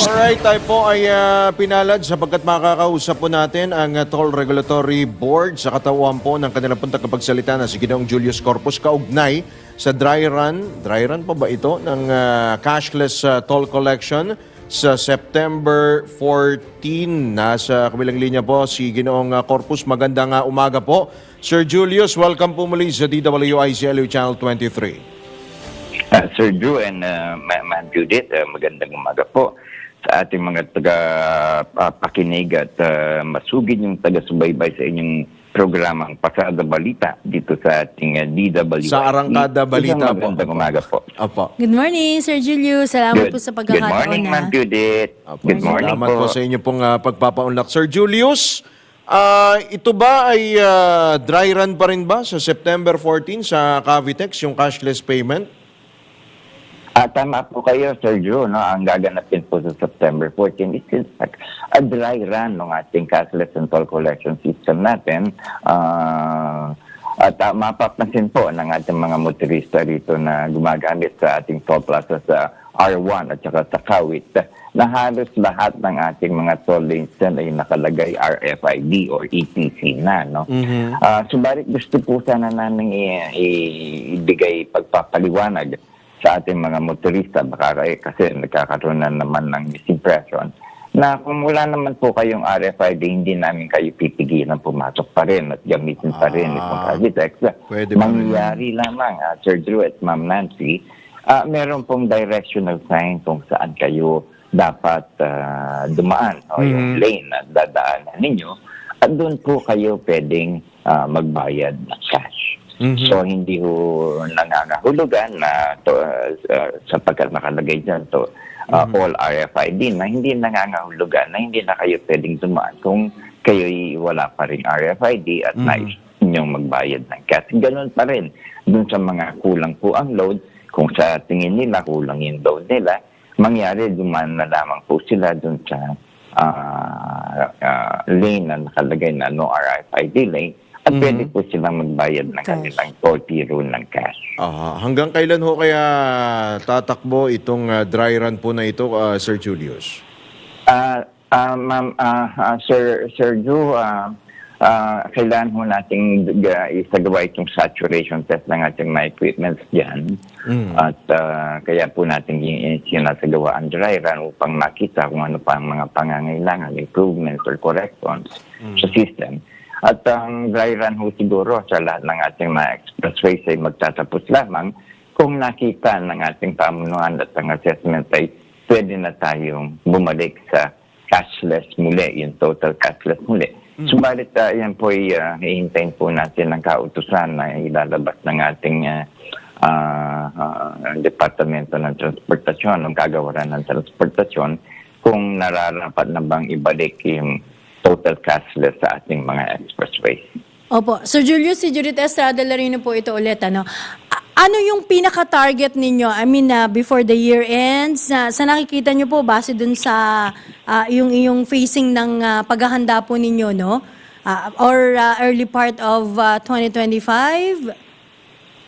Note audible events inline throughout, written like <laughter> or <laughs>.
Alright, tayo po ay ah, pinalad sapagkat makakausap po natin ang ah, Toll Regulatory Board sa katawan po ng kanilang punta kapagsalita na si Ginoong Julius Corpus kaugnay sa dry run, dry run pa ba ito, ng ah, cashless ah, toll collection sa September 14. Nasa kabilang linya po si Ginoong ah, Corpus. Magandang ah, umaga po. Sir Julius, welcome po muli sa DWICLU Channel 23. Uh, Sir Drew and uh, Ma- Ma'am Judith, uh, magandang umaga po sa ating mga taga-pakinig at uh, masugid yung taga-subaybay sa inyong programang Pasada Balita dito sa ating uh, DWI. Sa Arangkada Balita po. magandang umaga po. Opo. Good morning, Sir Julius. Salamat po sa Good pagkakataon morning, na. Ma'am Judith. Apo, Good morning Salamat po. po. sa inyo pong ah, pagpapaunlak. Sir Julius, ah, ito ba ay ah, dry run pa rin ba sa September 14 sa Cavitex, yung cashless payment? Ah, tama po kayo, Sir Drew. No? Ang gaganapin po sa September 14 is in fact a dry run ng ating cashless and toll collection system natin. Ah, at uh, mapapansin po ng ating mga motorista rito na gumagamit sa ating toll plaza sa R1 at saka sa Kawit na halos lahat ng ating mga toll lanes dyan ay nakalagay RFID or ETC na. No? Ah, subalit gusto po sana namin ibigay pagpapaliwanag sa ating mga motorista baka kay- kasi nagkakaroon na naman ng misimpression na kung wala naman po kayong RFID, hindi namin kayo pipigilan pumasok pa rin at gamitin pa rin Ah, itong Cavitex. Mangyayari lamang, ah, Sir Drew at Ma'am Nancy, ah, meron pong directional sign kung saan kayo dapat ah, dumaan o yung lane na dadaanan ninyo at doon po kayo pwedeng ah, magbayad ng cash. Mhm. So hindi ho nangangahulugan na to, uh, sapagkat nakalagay dyan to uh, all RFID na hindi nangangahulugan na hindi na kayo pwedeng dumaan kung kayo wala pa rin RFID at nais inyong magbayad ng cash. Ganun pa rin dun sa mga kulang po ang load kung sa tingin nila kulang yung load nila mangyari dumaan na lamang po sila dun sa ah, ah, lane na nakalagay na no RFID lane at pwede po silang magbayad ng Cash. kanilang toll rule ng cash. Aha. Hanggang kailan ho kaya tatakbo itong ah, dry run po na ito, ah, Sir Julius? Ah, ah, ma'am, ah, ah, Sir, Sir Drew, ah, ah, kailangan ho nating uh, isagawa itong saturation test ng ating mga equipments dyan. At ah, kaya po natin sinasagawa ang dry run upang makita kung ano pa ang mga pangangailangan, improvements or corrections sa system. At ang dry run ho siguro sa lahat ng ating mga expressways ay magtatapos lamang kung nakita ng ating pamunuan at ang assessment ay pwede na tayong bumalik sa cashless muli, yung total cashless muli. Subalit uh, yan po ay uh, hihintayin po natin ng kautusan na ilalabas ng ating uh, ah, Departamento ng Transportasyon, ng kagawaran ng transportasyon, kung nararapat na bang ibalik yung total cashless sa ating mga expressways. Opo. Sir Julius, si Judith Estrada Larino po ito ulit. Ano, ano yung pinaka-target ninyo? I mean, na before the year ends, na sa nakikita nyo po, base dun sa ah, yung, yung facing ng ah, paghahanda po ninyo, no? Ah, or ah, early part of ah, 2025?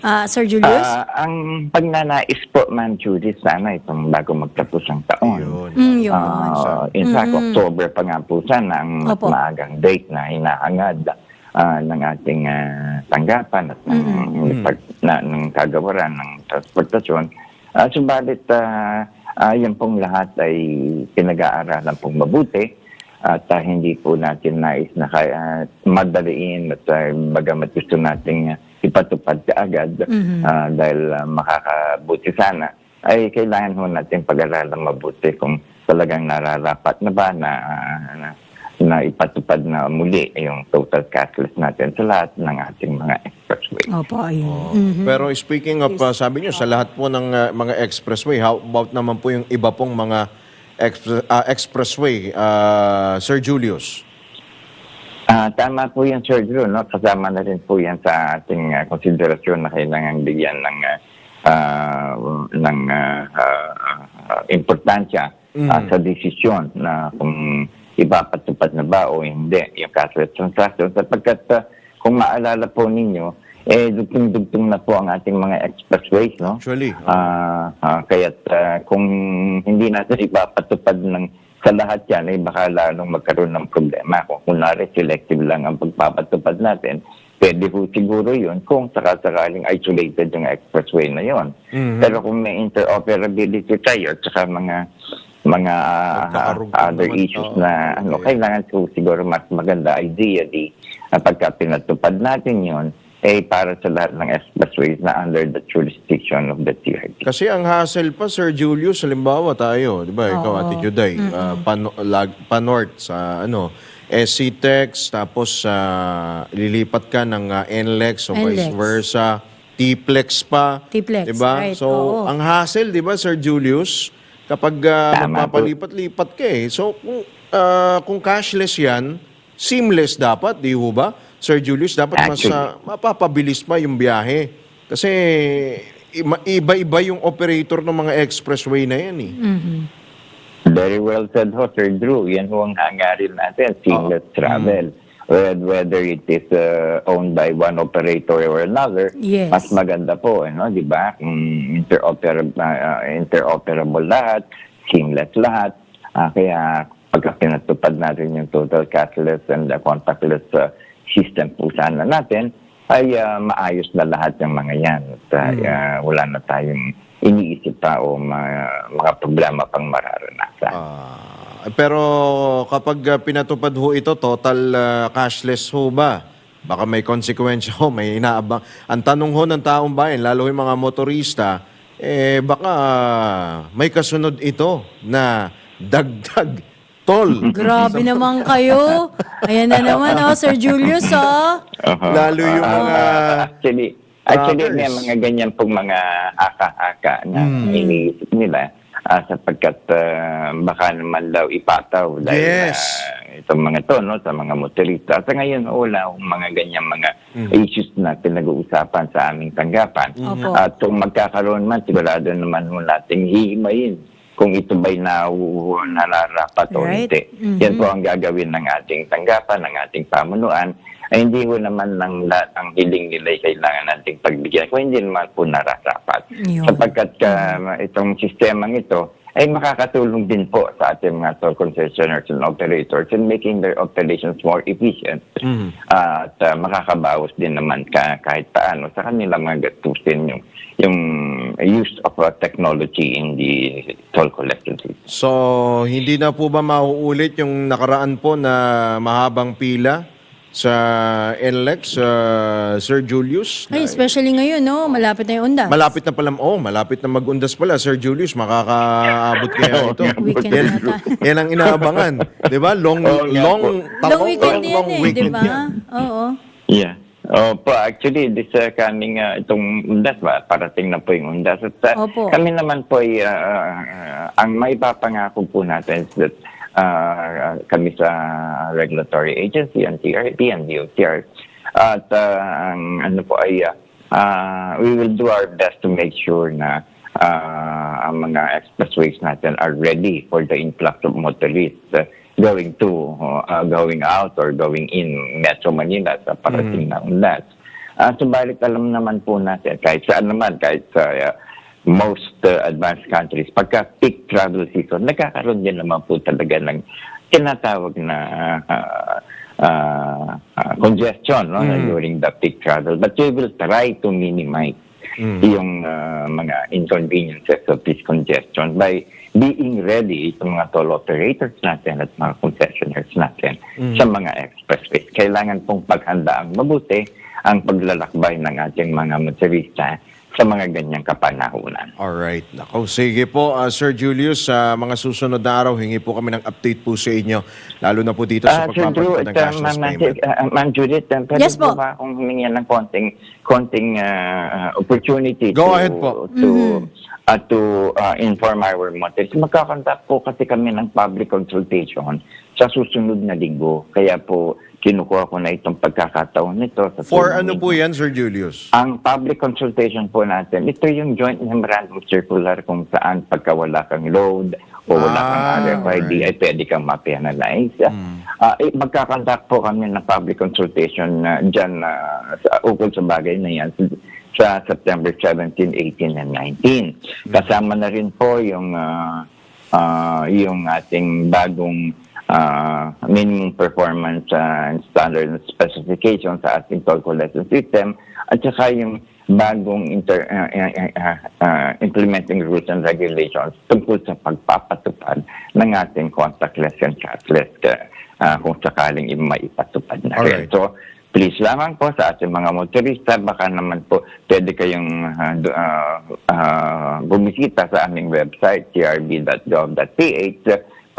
Ah, Sir Julius? Ah, ang pagnanais po, Ma'am Judy, sana itong bago magtapos ang taon. Yun. mm, yun. Ah, in fact, October pa nga po sana ang Opo. maagang date na hinahangad ah, ng ating ah, tanggapan at ng, pag- na, ng kagawaran ng transportasyon. Uh, subalit, ah, ah, yan pong lahat ay pinag-aaralan pong mabuti at ah, hindi po natin nais na kaya madaliin at uh, bagamat gusto nating ah, ipatupad kaagad ah, dahil ah, makakabuti sana ay kailangan ho natin pag-aralan mabuti kung talagang nararapat na ba na, na, na ipatupad na muli yung total cashless natin sa lahat ng ating mga expressway. Opo, ayun. Oh. Pero speaking of, ah, sabi niyo, sa lahat po ng ah, mga expressway, how about naman po yung iba pong mga expre- ah, expressway, ah, Sir Julius? Ah, tama po yan, Sir Drew. No? Kasama na rin po yan sa ating ah, konsiderasyon na kailangan bigyan ng, ah, ng ah, ah, importansya ah, sa desisyon na kung ipapatupad na ba o hindi yung cashless transaction. Sapagkat ah, kung maalala po ninyo, eh, dugtong-dugtong na po ang ating mga expressways, no? Actually, Ah, ah, kaya't ah, kung hindi natin ipapatupad ng sa lahat yan, ay baka lalong magkaroon ng problema. Kung kunwari selective lang ang pagpapatupad natin, pwede po siguro yun kung sakasakaling isolated yung expressway na yon. Mhm. Pero kung may interoperability tayo at saka mga mga Magkakarugtong other naman, issues oo. na ano, Okay. kailangan siguro mas maganda ideally na pagka pinatupad natin yon eh para sa lahat ng expressways na under the jurisdiction of the TRT. Kasi ang hassle pa, Sir Julius, halimbawa tayo, di ba, ikaw. Ate Juday, ah, pan- lag- pa-north sa ano, SCTEX, tapos sa lilipat ka ng ah, NLEX o vice NLEX. versa, T-Plex pa. T-Plex, di ba? right, So, oo. ang hassle, di ba, Sir Julius, kapag Tama po. magpapalipat-lipat ka eh. So, kung, ah, kung cashless yan, seamless dapat, di ho ba? Sir Julius, dapat mas Actually. ah, mapapabilis pa yung biyahe. Kasi iba-iba yung operator ng mga expressway na yan eh. Very well said ho, Sir Drew. Yan ho ang hangarin natin, seamless travel. Whe- Whether it is uh, owned by one operator or another, Yes. mas maganda po, ano, di ba? Kung interoperable, interoperable lahat, seamless lahat. Ah, kaya pagka pinatupad natin yung total cashless and the contactless uh, system po sana natin, ay ah, maayos na lahat ng mga yan. At ah, ah, wala na tayong iniisip pa o mga, mga problema pang mararanasan. Ah, pero kapag pinatupad ho ito, total ah, cashless ho ba? Baka may konsekwensya ho, may inaabang. Ang tanong ho ng taong bayan, lalo yung mga motorista, eh baka ah, may kasunod ito na dagdag toll. Grabe naman kayo. Ayan na naman, oh, Sir Julius, oh. Lalo yung mga... Actually, actually may Rockers. mga ganyan pong mga haka-haka na Hmm. iniisip nila ah, sapagkat ah, baka naman daw ipataw dahil Yes. ah, itong mga to no, sa mga motorista. Sa ngayon, wala akong mga ganyan mga Hmm. issues na pinag-uusapan sa aming tanggapan. Opo. At kung magkakaroon man, sigurado naman mo nating hihimayin kung ito ba'y na, nararapat o Right. hindi. Mhm. Yan po ang gagawin ng ating tanggapan, ng ating pamunuan, ay hindi ko naman ng lahat ang hiling nila ay kailangan nating pagbigyan kung hindi naman po nararapat. Yun. Sapagkat ka, itong sistemang ito ay makakatulong din po sa ating mga toll concessionaires and operators in making their operations more efficient. Mhm. at ah, makakabawas din naman ka, kahit paano sa kanilang mga gastusin yung, yung use of uh, technology in the toll collection system. So, hindi na po ba mauulit yung nakaraan po na mahabang pila sa NLEX, uh, Sir Julius? Ay, especially ngayon, no? Malapit na yung undas. Malapit na pala, oh, malapit na mag-undas pala, Sir Julius, makakaabot kaya <laughs> ito. Weekend yan, yata. <laughs> yan ang inaabangan. di ba? Long, nga long, po. Long weekend long, yan long eh, di ba? Oo. Yeah. Oh, po, actually, this uh, coming uh, itong undas ba, parating na po yung undas. At uh, Opo. kami naman po, ay, uh, uh, ang may papangako po natin is that uh, kami sa regulatory agency, ang TRP and DOTR. At uh, ang ano po ay, uh, uh, we will do our best to make sure na uh, ang mga expressways natin are ready for the influx of motorists uh, going to, uh, going out or going in Metro Manila sa parating na undas. Uh, subalit alam naman po natin, kahit saan naman, kahit sa uh, most uh, advanced countries, pagka peak travel season, nagkakaroon din naman po talaga ng tinatawag na uh, uh, uh, congestion no, during the peak travel. But we will try to minimize yung uh, mga inconveniences of this congestion by being ready sa mga toll operators natin at mga concessionaires natin sa mga expressways. Kailangan pong paghandaan mabuti ang paglalakbay ng ating mga motorista sa mga ganyang kapanahunan. Alright. Nako, sige po, uh, Sir Julius, sa mga susunod na araw, hingi po kami ng update po sa inyo, lalo na po dito sa Ah, Sir Drew, pagpapagod ng uh, cashless Ma'am payment. uh, Ma'am Judith, uh, pwede Yes po. ba akong humingi ng konting, konting uh, uh, opportunity Go to, ahead po. to, uh, to uh, inform our motorists. Magkakontak po kasi kami ng public consultation sa susunod na linggo. Kaya po, kinukuha ko na itong pagkakataon nito. Sa For ano po yan, Sir Julius? Ang public consultation po natin, ito yung joint memorandum circular kung saan pagka wala kang load o wala kang Ah, RFID alright. ay pwede kang ma-penalize. Ah, eh, magkakandak po kami ng public consultation na dyan na sa, ukol sa bagay na yan sa September 17, 18, and 19. Kasama na rin po yung ah, ah, yung ating bagong ah, minimum performance and standard and specification sa ating toll collection system at saka yung bagong inter, ah, ah, ah, ah, implementing rules and regulations tungkol sa pagpapatupad ng ating contactless and cashless ah, kung sakaling maipatupad na rin. Alright. So, please lamang po sa ating mga motorista, baka naman po pwede kayong do- ah, ah, bumisita sa aming website, crb.gov.ph,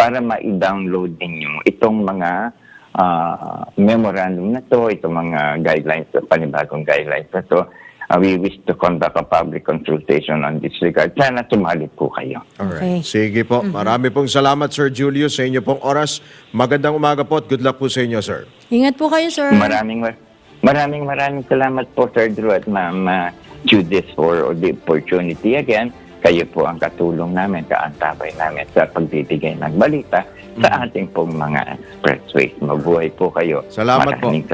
para ma-download ninyo itong mga ah, memorandum na to, itong mga guidelines, panibagong guidelines na to. Ah, we wish to conduct a public consultation on this regard. Sana sumali po kayo. Alright. Okay. Sige po. Marami pong salamat, Sir Julius, sa inyo pong oras. Magandang umaga po at good luck po sa inyo, sir. Ingat po kayo, sir. Maraming mar- maraming maraming salamat po Sir Drew at Ma'am uh, Judith for the opportunity again. Kayo po ang katulong namin, kaantabay namin sa pagbibigay ng balita sa ating pong mga expressways. Mabuhay po kayo. Salamat po. Maraming